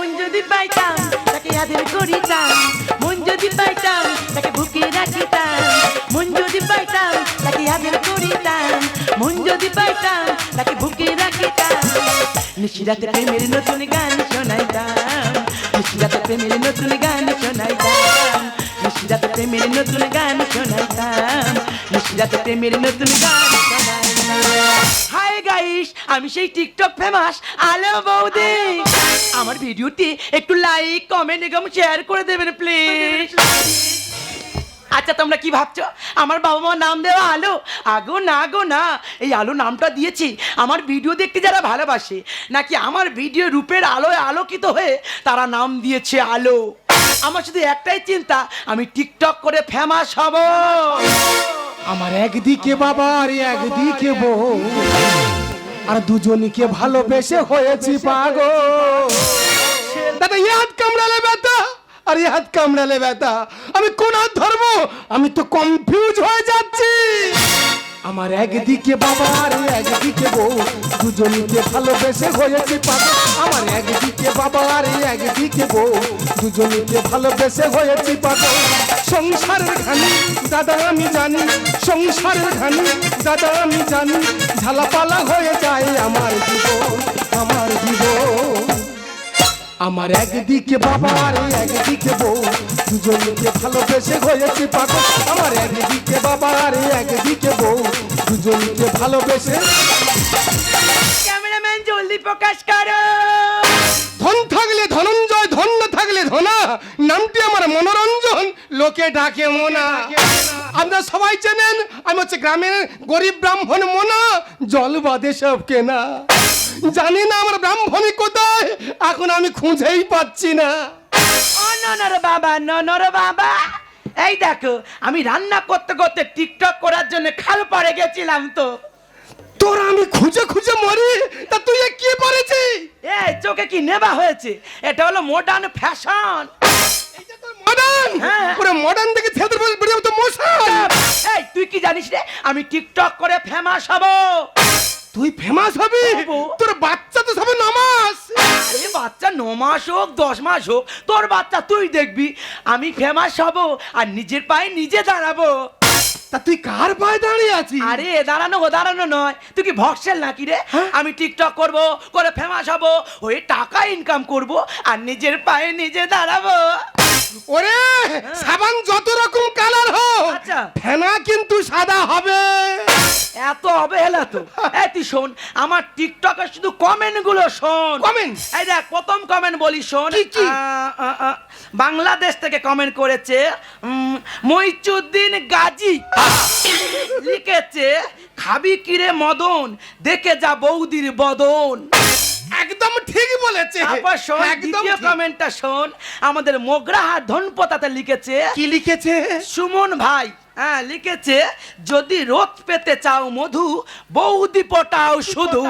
মন যদি পাইতাম, তাকে আদর করিতাম। মন যদি পাইতাম, তাকে বুকে রাখিতাম। মন যদি পাইতাম, তাকে আদর করিতাম। মন যদি পাইতাম, তাকে বুকে রাখিতাম। নিশিরাতে প্রেমের নতুন গান শোনাইতাম। নিশিরাতে প্রেমের নতুন গান শোনাইতাম। নিশিরাতে প্রেমের নতুন গান শোনাইতাম। নিশিরাতে প্রেমের নতুন গান শোনাইতাম। হাই গাইস আমি সেই টিকটক ফেমাস আলো বৌদি আমার ভিডিওটি একটু লাইক কমেন্ট এবং শেয়ার করে দেবেন প্লিজ আচ্ছা তোমরা কি ভাবছ? আমার বাবা মার নাম দেওয়া আলো? আগো না গো না। এই আলো নামটা দিয়েছি। আমার ভিডিও দেখতে যারা ভালোবাসে, নাকি আমার ভিডিও রূপের আলোয় আলোকিত হয়ে তারা নাম দিয়েছে আলো? আমার শুধু একটাই চিন্তা, আমি টিকটক করে ফেমাস হব। আমার একদিকে বাবা আর একদিকে বউ। আর দুজনকে ভালোবেসে হয়েছি পাগো দাদা ইয়াদ কামড়ালে ব্যথা, আর ইয়াদ কামড়ালে ব্যথা। আমি কোন ধর্ম আমি তো কনফিউজ হয়ে যাচ্ছি। আমার একদিকে বাবা আর একদিকে বউ। দুজনকে ভালোবেসে হয়েছি পাগল। আমার একদিকে বাবা আর একদিকে বউ। দুজনকে ভালোবেসে হয়েছি পাগল। সংসারের ঘানি, দাদা আমি জানি। সংসারের ঘানি, দাদা আমি জানি। ঝালাপালা হয়ে যায় আমার জীবন আমার জীবন। আমার একদিকে বাবা আর একদিকে বউ। দুজনকে ভালোবেসে হয়েছে পাগল। আমার একদিকে বাবা আর একদিকে বউ। দুজনকে ভালোবেসে। ক্যামেরাম্যান জলদি প্রকাশ করো। ধন থাকলে ধনঞ্জয় ধন না থাকলে ধনা। নামটি আমার মনোরঞ্জন লোকে ডাকে মোনা। আপনারা সবাই চেনেন আমি হচ্ছে গ্রামের গরিব ব্রাহ্মণ মোনা জল বাদে সব কেনা। জানি না আমার ব্রাহ্মণী কোথায় এখন আমি খুঁজেই পাচ্ছি না। ও ননর বাবা ননর বাবা। এই দেখো আমি রান্না করতে করতে টিকটক করার জন্য খাল পাড়ে গেছিলাম তো। তোর আমি খুঁজে খুঁজে মরি? তা তুই এ কি পড়েছি এই চোখে কি নেবা হয়েছে? এটা হলো মডার্ন ফ্যাশন মডার্ন হ্যাঁ। পুরো মডার্ন থেকে ছেদের বেরিয়ে তো মশান এই তুই কি জানিস রে? আমি টিকটক করে ফেমাস হব। তুই ফেমাস হবি। তোর বাচ্চা তো সবে নামাজ আরে বাচ্চা ন মাস হোক দশ মাস হোক তোর বাচ্চা তুই দেখবি। আমি ফেমাস হব আর নিজের পায়ে নিজে দাঁড়াবো। তা তুই কার পায়ে দাঁড়িয়ে আছিস? আরে এ দাঁড়ানো ও দাঁড়ানো নয়। তুই কি ভক্সেল নাকি রে? হ্যাঁ? আমি টিকটক করব করে ফেমাস হব ওই টাকা ইনকাম করব আর নিজের পায়ে নিজে দাঁড়াবো। ওরে সাবান যত রকম কালার হোক আচ্ছা। ফেনা কিন্তু সাদা হবে। এত অবহেলা তো। এই তুই শোন আমার টিকটকে শুধু কমেন্টগুলো শোন। কমেন্ট এই দেখ প্রথম কমেন্ট বলি শোন বাংলাদেশ থেকে কমেন্ট করেছে মইচুদ্দিন গাজী। লিখেছে খাবি কিরে মদন দেখে যা বৌদির বদন। একদম ঠিকই বলেছে। তারপর শোন একদম দ্বিতীয় কমেন্টটা শোন আমাদের মোগরাহা ধনপতাতে লিখেছে কি লিখেছে? সুমন ভাই হ্যাঁ লিখেছে যদি রোদ পেতে চাও মধু বৌদি পটাও শুধু।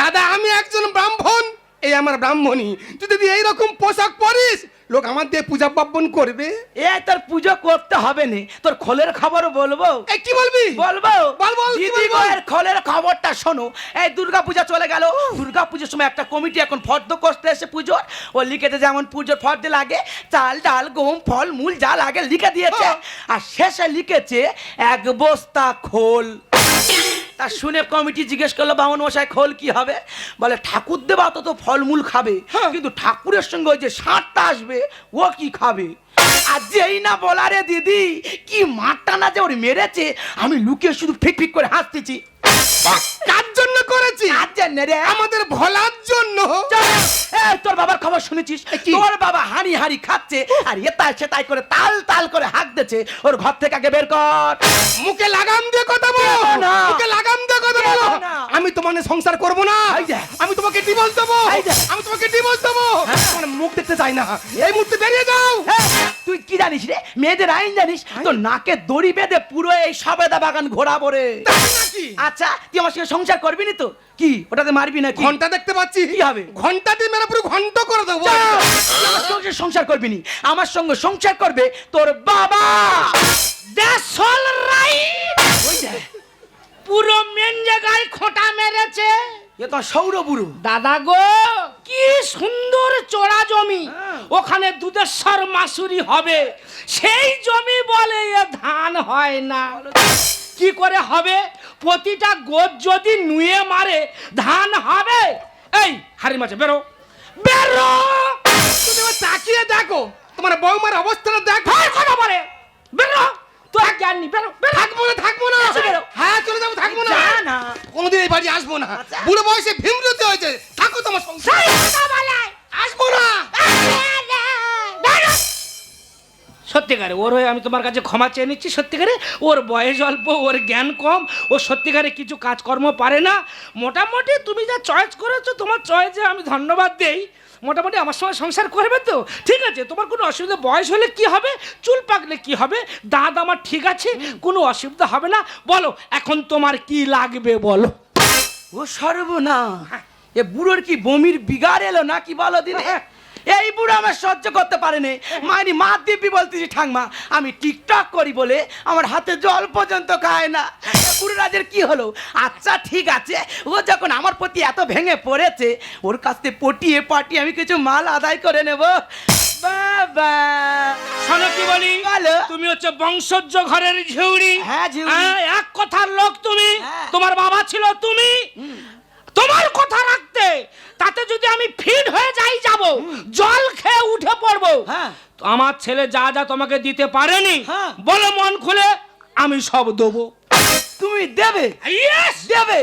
দাদা আমি একজন ব্রাহ্মণ। এই আমার ব্রাহ্মণী তুই যদি এইরকম পোশাক পরিস লোক আমার দিয়ে পূজা পার্বণ করবে? এ তোর পুজো করতে হবে না। তোর খোলের খবর বলব। কি বলবি? বলব। বল, বল, দিদি বলব? এর খোলের খবরটা শোনো। এই দুর্গা পূজা চলে গেল। দুর্গা পুজোর সময় একটা কমিটি এখন ফর্দ করতে এসে পুজোর। ও লিখেছে যেমন পুজোর ফর্দ লাগে চাল ডাল গম ফল মূল যা লাগে লিখে দিয়েছে। আর শেষে লিখেছে এক বস্তা খোল। তা শুনে কমিটি জিজ্ঞেস করল বামন মশাই খোল কি হবে? বলে ঠাকুর দেবা তো তো ফলমূল খাবে হ্যাঁ। কিন্তু ঠাকুরের সঙ্গে ওই যে ষাঁড়টা আসবে ও কি খাবে? আর যেই না বলারে দিদি কি মারটা না যে ওর মেরেছে আমি লুকিয়ে শুধু ফিক ফিক করে হাসতেছি। জন্য করেছি। আর জন্য রে? আমাদের ভোলার জন্য। তোর বাবার খবর শুনেছিস? তোর বাবা হানি হানি খাচ্ছে আর এ তাই সে তাই করে তাল তাল করে হাঁক দিচ্ছে ওর ঘর থেকে আগে বের কর। মুখে লাগাম দিয়ে কথা বলো। মুখে লাগাম দিয়ে কথা বলো। আমি তোমার সংসার করব না। আমি তোমাকে ডিভোর্স দেবো। আমি তোমাকে ডিভোর্স দেবো। তোমার মুখ দেখতে চাই না। এই মুহূর্তে বেরিয়ে যাও। হ্যাঁ, তুই কি জানিস রে? মেয়েদের আইন জানিস? তো নাকে দড়ি বেঁধে পুরো এই সবেদা বাগান ঘোরাবো রে। আচ্ছা তুই আমার সঙ্গে সংসার করবি? না তো? কি? ওটাতে মারবি না ঘণ্টা দেখতে পাচ্ছি। কি হবে? ঘণ্টা দিয়ে মেরে পুরো ঘন্ট করে দেবো। আমার সঙ্গে সংসার করবি নি। আমার সঙ্গে সংসার করবে তোর বাবা। দ্যাটস অল রাইট পুরো মেন জায়গায় খোঁটা মেরেছে। এ তো সৌরবুরু দাদা গো কি সুন্দর চড়া জমি। হ্যাঁ। ওখানে দুধেশ্বর মাসুরি হবে। সেই জমি বলে এ ধান হয় না। কি করে হবে? প্রতিটা গোদ যদি নুয়ে মারে ধান হবে। এই হাড়ি মাছে বেরো। বেরো! তুমি তাকিয়ে দেখো তোমার বৌমার অবস্থাটা দেখো। ভাই কথা বলে। বেরো। আর জ্ঞান নি বেরো থাকব না থাকব না। হ্যাঁ চলে যাব থাকব না। কোনোদিন এই বাড়ি আসব না। বুড়ো বয়সে ভীমরতি ওর হয়ে আমি তোমার কাছে ক্ষমা চেয়ে নিচ্ছি সত্যিকারে। ওর বয়স অল্প ওর জ্ঞান কম ও সত্যিকারে কিছু কাজকর্ম পারে না। মোটামুটি তুমি যা চয়েস করেছ তোমার চয়েসে আমি ধন্যবাদ দেই। মোটামুটি আমার সঙ্গে সংসার করবে তো? ঠিক আছে তোমার কোনো অসুবিধা বয়স হলে কি হবে? চুল পাকলে কি হবে? দাঁত আমার ঠিক আছে কোনো অসুবিধা হবে না। বলো এখন তোমার কি লাগবে বলো? ও সর্বনা এ বুড়োর কি বমির বিগার এলো না কি বলো দিনে? এই বুড়ো আমার সহ্য করতে পারেনি। মাইনি মা দিব্যি বলতেছি ঠাংমা আমি টিকটক করি বলে আমার হাতে জল পর্যন্ত খায় না। বুড়ো রাজের কি হলো? আচ্ছা ঠিক আছে। ও যখন আমার প্রতি এত ভেঙে পড়েছে ওর কাছ থেকে পটিয়ে পাটিয়ে আমি কিছু মাল আদায় করে নেব। বাবা! শোনো কি বলি। তুমি হচ্ছে বংশজ ঘরের ঝিউড়ি। হ্যাঁ। হ্যাঁ, এক কথার লোক তুমি। হ্যাঁ। তোমার বাবা ছিল তুমি। তোমার কথা রাখতে তাতে যদি আমি ফিট হয়ে যাই যাব জল খেয়ে উঠে পড়ব হ্যাঁ। তো আমার ছেলে যা যা তোমাকে দিতে পারেনি হ্যাঁ। বলো মন খুলে আমি সব দেবো। তুমি দেবে! দেবে!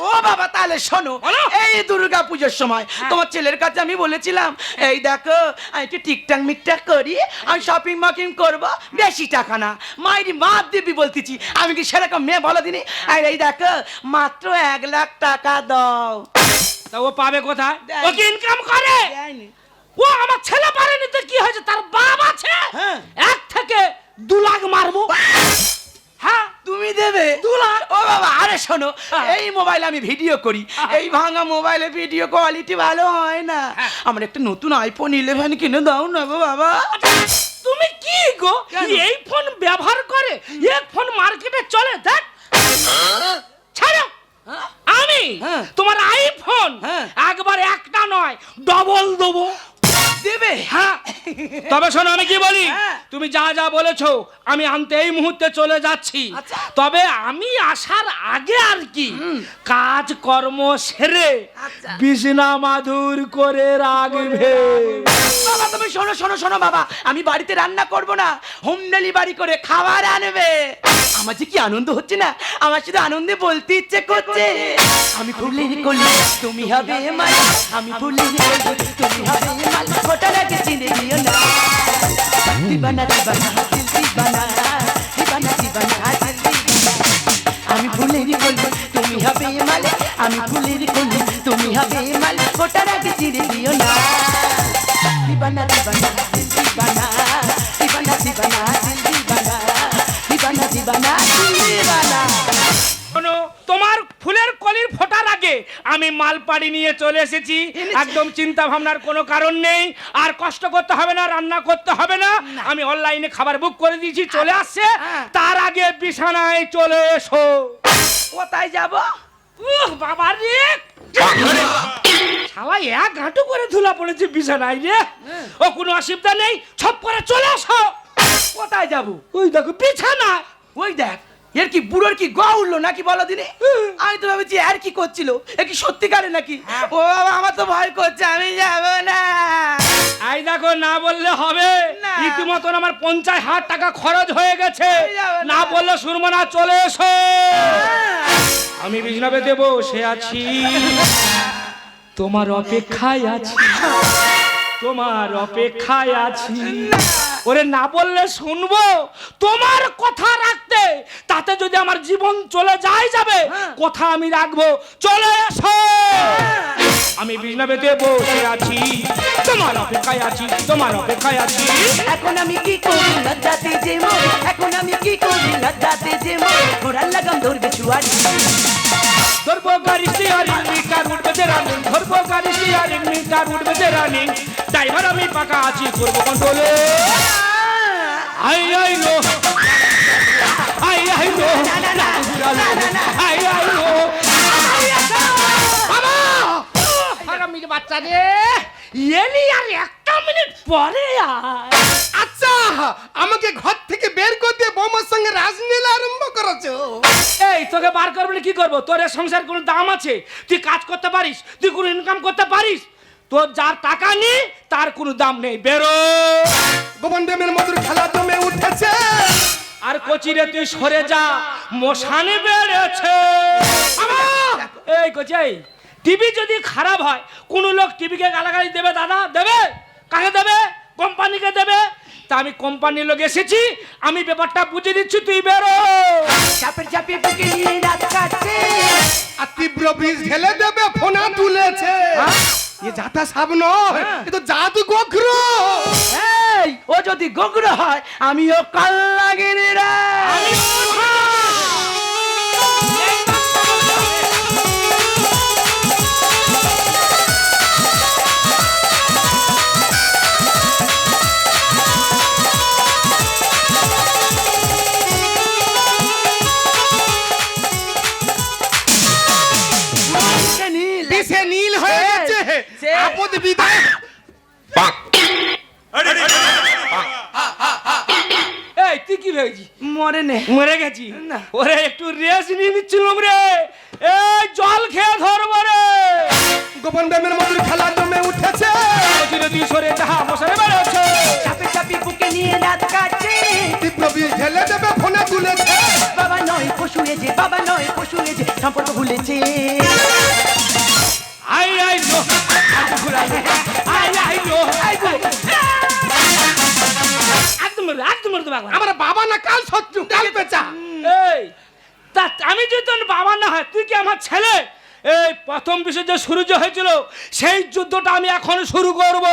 ও বাবা তাহলে শোনো বলো। এই দুর্গা পুজোর সময় তোমার ছেলের কাছে আমি বলেছিলাম এই দেখো আমি একটু টিকটাক মিকটাক করি আমি শপিং মকিং করব বেশি টাকা না। মাইরি মা দিবি বলতেছি আমি কি সেরকম মেয়ে বলো দিনি? আর এই দেখো মাত্র এক লাখ টাকা দাও। তা ও পাবে কোথায়? ও কি ইনকাম করে? হয়েছে তার বাপ আছে হ্যাঁ। এক থেকে দু লাখ মারবো। হ্যাঁ? তুমি দেবে? দু লাখ? ও বাবা আরে শোনো এই মোবাইলে আমি ভিডিও করি। এই ভাঙা মোবাইলে ভিডিও কোয়ালিটি ভালো হয় না। আমার একটা নতুন আইফোন ইলেভেন কিনে দাও না গো বাবা। তুমি কি গো? এই ফোন ব্যবহার করে এক ফোন মার্কেটে চলে? দেখ। ছাড়ো। আমি হ্যাঁ। তোমার আইফোন হ্যাঁ। একবার একটা নয় ডবল দেবো। দেবে? হ্যাঁ। তবে শোনো আমি কি বলি? হ্যাঁ। তুমি যা যা বলেছ আমি আনতে এই মুহূর্তে চলে যাচ্ছি। আচ্ছা। তবে আমি আসার আগে আর কি কাজ কর্ম সেরে আচ্ছা। বিছনা মাদুর করে রাখবে বাবা তুমি শোনো শোনো শোনো বাবা। আমি বাড়িতে রান্না করব না হোম ডেলিভারি করে খাবার আনবে। আমার যে কি আনন্দ হচ্ছে না? আমার শুধু আনন্দে বলতে ইচ্ছে করছে। আমি ফুলের কলি তুমি হবে মাল আমি ফুলের কলি তুমি হবে মাল ফোটা লাগে চিনে দিও না দিবানা দিবানা দিল দিবানা দিবানা দিবানা দিবানা আমি ফুলের বলব তুমি হবে মালে আমি ফুলের কলি তুমি হবে মালে ফোটা লাগে চিনে দিও না দিবানা দিবানা দিবানা দিবানা আমি মালপাড়ি নিয়ে চলে এসেছি। একদম চিন্তা ভাবনার কোনো কারণ নেই। আর কষ্ট করতে হবে না রান্না করতে হবে না। আমি অনলাইনে খাবার বুক করে দিয়েছি চলে আসছে। হ্যাঁ। তার আগে বিছানায় চলে এসো। কোথায় যাব? উহ, বাবা রে! শালা এক ঘাঁটু করে ধুলা পড়েছে বিছানায় রে। ও কোনো অসুবিধা নেই। ছপ করে চলে আসো কোথায় যাব? ওই দেখো বিছানা ওই দেখ। এর কি বুড়োর কি গ উঠল নাকি বলো দিনে? আমি তো ভাবছি আর কি করছিল? এ কি সত্যিকারে নাকি? ও বাবা আমার তো ভয় করছে আমি যাব না। আই দেখো না বললে হবে। না। রীতিমতন আমার পঞ্চাশ হাজার টাকা খরচ হয়ে গেছে। না। না বললে শুনব না চলে এসো। আমি বিছনাবে দেব সে আছি। তোমার অপেক্ষায় আছি। তোমার অপেক্ষায় আছি। ওরে না বললে শুনব? তোমার কথা রাখতে তাতে যদি আমার জীবন চলে যায় যাবে কথা আমি রাখব। চলে এসো! আমি বিছনাবে দেব সে আছি তোমার অপেক্ষায় আছি তোমার অপেক্ষায় আছি। এখন আমি কি করি লজ্জাতে যে এখন আমি কি করি লজ্জাতে যে ঘোড়ার লাগাম ধরবে ছুয়ারি ধরবো গাড়ি স্টিয়ারিং মিটার উঠবে যে শিয়ারিং মিটার উঠবে যে রানিং। ড্রাইভার আমি পাকা আছি করব কন্ট্রোলে আই আই লো। আই আই লো। আই আই লো। বাবা! বাচ্চা রে এলি আর একটা মিনিট পরে আয়। আচ্ছা আমাকে ঘর থেকে বের করে দিয়ে বৌমার সঙ্গে রাজনীলা আরম্ভ করেছ। এই তোকে বার করব কি করব? তোর এ সংসার কোনো দাম আছে? তুই কাজ করতে পারিস? তুই কোনো ইনকাম করতে পারিস? তোর যার টাকা নেই তার কোনো দাম নেই। বেরো! গোপন প্রেমের মধুর খেলা জমে উঠেছে। আর কচিরে তুই সরে যা মশানে বেড়েছে। এই কচি এই টিভি যদি খারাপ হয় কোনো লোক টিভিকে গালাগালি দেবে দাদা? দেবে? কাকে দেবে? কোম্পানিকে দেবে? তা আমি কোম্পানির লোক এসেছি আমি ব্যাপারটা বুঝে দিচ্ছি তুই বেরো। চাপের চাপে বুকে নিয়ে রাত কাটছে। আর তীব্র বীজ ঢেলে দেবে ফোনা তুলেছে। এ যাতা সাব নয় এ তো জাদু গোখর এই ও যদি গোগ্র হয় আমিও কাল লাগিনি রে। ভেবেছিস মরে নে। মরে গেছি। না। ওরে একটু রেস নিয়ে নিচ্ছিলাম রে এই জল খেয়ে ধরবো রে। গোপন প্রেমের মধুর খেলা জমে উঠেছে। তুই সরে যা মশানে বেড়েছে চাপে চাপে বুকে নিয়ে রাত কাটছে। বিষ ঢেলে দেবে ফোনা তুলেছে। বাবা নয় পশু এজে বাবা নয় পশু এজে সম্পর্ক ভুলেছে। আই আই লো একবার। আমার বাবা না কাল শত্রু কাল পেঁচা। এই তা আমি যদি তোর বাবা না হয় তুই কি আমার ছেলে? এই প্রথম বিশ্ব যে শুরু যে হয়েছিল সেই যুদ্ধটা আমি এখন শুরু করব।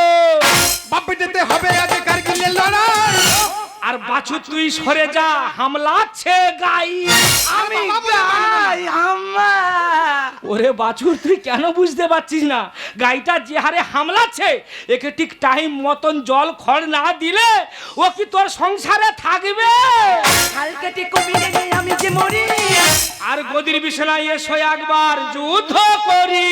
বাপেটেতে হবে আজ কারগিলের লড়াই? আর বাছু তুই সরে যা হামলাচ্ছে গাই আমি গাই আম্মা ওরে বাছুর তুই কেন বুঝতে পারছিস না? গাইটা যে হারে হামলাচ্ছে একে ঠিক টাইম মতন জল খড় না দিলে ও কি তোর সংসারে থাকবে? আমি যে মরি। আর গদির বিছানায় এসো একবার যুদ্ধ করি।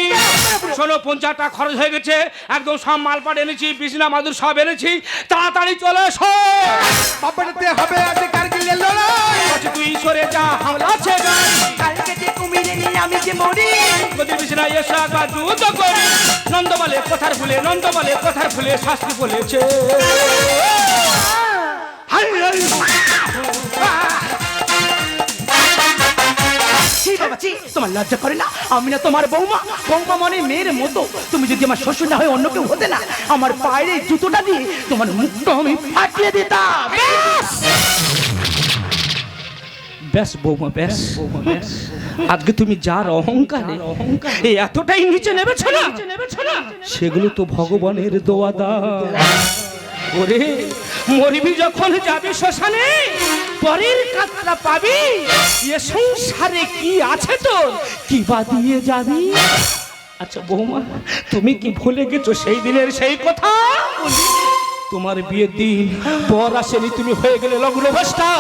শোনো পঞ্চাশটা খরচ হয়ে গেছে একদম সব মালপাট এনেছি বিছনা মাদুর সব এনেছি তাড়াতাড়ি চলে এসো। বাপেটেতে হবে আজ কারগিলে লড়াই। আজ তুই সরে যা হামলা ছে গাই কালকে যে কুমিরে নে আমি যে মরি। গদির বিছানায় এসা একবার যুদ্ধ করি নন্দ বলে কথার ভুলে নন্দ বলে কথার ভুলে শাস্তি বলেছে। হাই হাই। ছি বাবা ছি তোমার লজ্জা করে না? আমি না তোমার বৌমা। বৌমা মানে মেয়ের মতো। তুমি যদি আমার শ্বশুর না হয় অন্য কেউ হতে না আমার পায়ের জুতোটা দিয়ে তোমার মুখটা আমি ফাটিয়ে দিতাম। ব্যাস! বৌমা ব্যাস। আজকে তুমি যার অহংকারে এই এতটাই নিচে নেবেছ না? সেগুলো তো ভগবানের দোয়া দা ওরে মরবি যখন যাবে শ্মশানে। পরের কাতলা পাবি? এ সংসারে কি আছে তোর? কি বা দিয়ে যাবি? আচ্ছা বৌমা, তুমি কি ভুলে গেছো সেই দিনের সেই কথা? তোমার বিয়ের দিন পর আসেনি, তুমি হয়ে গেলে লগ্নভ্রষ্টা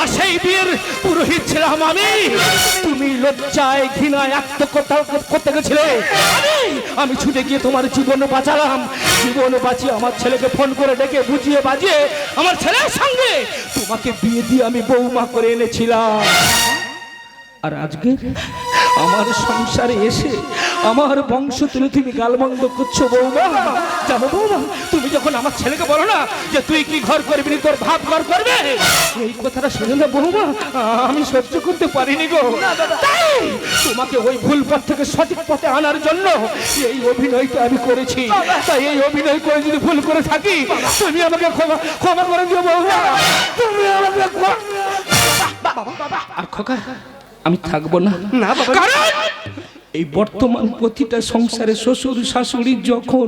আর সেই বিয়ের পুরোহিত ছিলাম আমি। তুমি লজ্জায়, ঘৃণায়, আত্মকথা করতে গেছিলে। আমি ছুটে গিয়ে তোমার জীবন বাঁচালাম। জীবন বাঁচিয়ে আমার ছেলেকে ফোন করে ডেকে বুঝিয়ে বাজিয়ে আমার ছেলের সঙ্গে তোমাকে বিয়ে দিয়ে আমি বৌমা করে এনেছিলাম। আর আজকে আমার সংসারে এসে আমার বংশ তুলে তুমি গালমন্দ করছ বৌমা? যাব বৌমা তুমি যখন আমার ছেলেকে বলো না যে তুই কি ঘর করবি নি, তোর ভাব ঘর করবে? এই কথাটা শুনে না বৌমা আমি সহ্য করতে পারিনি গো। তাই তোমাকে ওই ভুল পথ থেকে সঠিক পথে আনার জন্য এই অভিনয়টা আমি করেছি। তাই এই অভিনয় করে যদি ভুল করে থাকি তুমি আমাকে ক্ষমা ক্ষমা করে দিও বৌমা। তুমি আমাকে আর খোকা আমি থাকব না। না বাবা। কারণ এই বর্তমান প্রতিটা সংসারে শ্বশুর শাশুড়ির যখন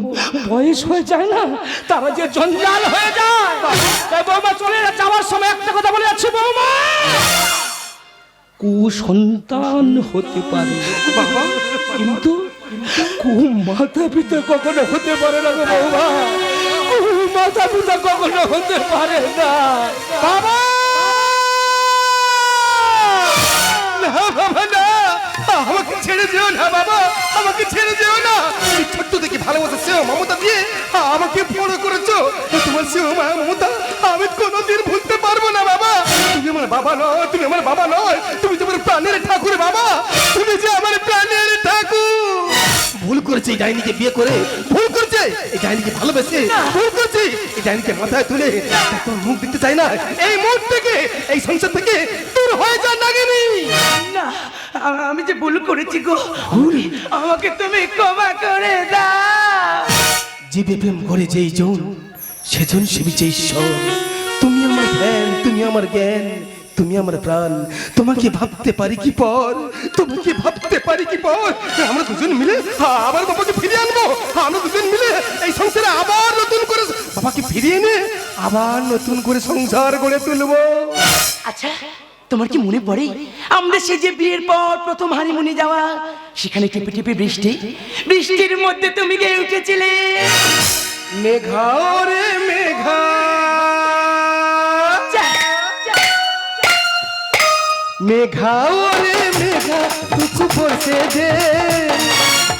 বয়স হয়ে যায় না, তারা যে জঞ্জাল হয়ে যায়। বৌমা চলে যাওয়ার সময় একটা কথা বলে যাচ্ছি, বৌমা। কুসন্তান হতে পারে, বাবা, কিন্তু কু মাতা পিতা কখনো হতে পারে না বৌমা। মাতা পিতা কখনো হতে পারে না, বাবা! ছেড়ে যেও না, বাবা। আমাকে ছেড়ে যেও না। ছোট্ট দেখি ভালোবাসা সেও মমতা দিয়ে আমাকে বড় করেছ। তোমার সেও মা মমতা, আমি কোনোদিন ভুলতে পারব না, বাবা। তুমি আমার বাবা নয়, তুমি আমার বাবা নয়, তুমি তোমার প্রাণের ঠাকুর, বাবা। তুমি যে আমার প্রাণের ঠাকুর। ভুল করেছে ডাইনিকে বিয়ে করে, ভুল করেছে এই ডাইনিকে ভালোবেসে ভুল করেছে। এই ডাইনিকে মাথায় তুলে তোর মুখ দিতে চাই না। এই মুখ থেকে এই সংসার থেকে দূর হয়ে যা নাগিনি। না আমি যে ভুল করেছি গো আমাকে তুমি ক্ষমা করে দাও। জীবে প্রেম করে যেই জন সেজন সেবিছে ঈশ্বর। তুমি আমার ধ্যান তুমি আমার জ্ঞান। তুমি আমার প্রাণ তোমাকে ভাবতে পারি কি পর? তোমাকে ভাবতে পারি কি পর? আমরা দুজন মিলে আবার বাবাকে ফিরিয়ে আনব। আমরা দুজন মিলে এই সংসারে আবার নতুন করে বাবাকে ফিরিয়ে এনে আবার নতুন করে সংসার গড়ে তুলবো। আচ্ছা তোমার কি মনে পড়ে? আমাদের সে যে বিয়ের পর প্রথম হানিমুনে যাওয়া সেখানে টিপে টিপে বৃষ্টি? বৃষ্টির মধ্যে তুমি গিয়ে উঠেছিলে। মেঘা রে মেঘা। মেঘা রে মেঘা তুকু বসে দে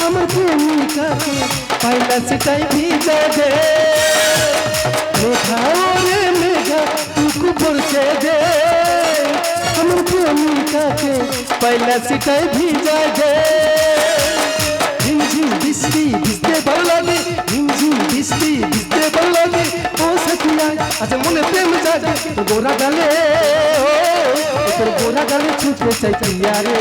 আমার প্রেমিকাকে পাইলা সেটাই ভিজে দে মেঘা রে মেঘা তুকু বসে দে আমার প্রেমিকাকে পাইলা সেটাই ভিজে দে ঝিমঝিম বৃষ্টি ভিজতে ভালো লাগে, ঝিমঝিম বৃষ্টি সখিয়া আচ্ছা মনে প্রেম জাগে তোর গোরা গালে ও, ও তোর গোরা গালে ছুটে চাই প্রিয়া রে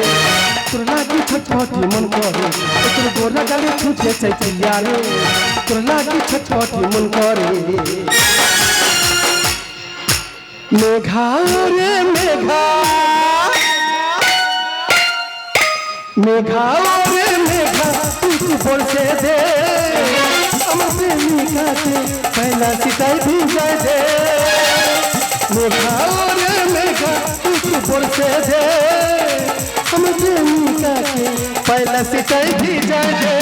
তোর লাগি ছটফটি মন করে ও তোর গোরা গালে ছুটে চাই প্রিয়া রে তোর লাগি ছটফটি মন করে মেঘা রে মেঘা মেঘা রে মেঘা তুই বলছে দে আমার প্রেমিকাকে পয়লা সিটাই ভিজায় দে। মেঘা রে মেঘা তুই বলছে দে। আমার প্রেমিকাকে পয়লা সিটাই ভিজায় দে।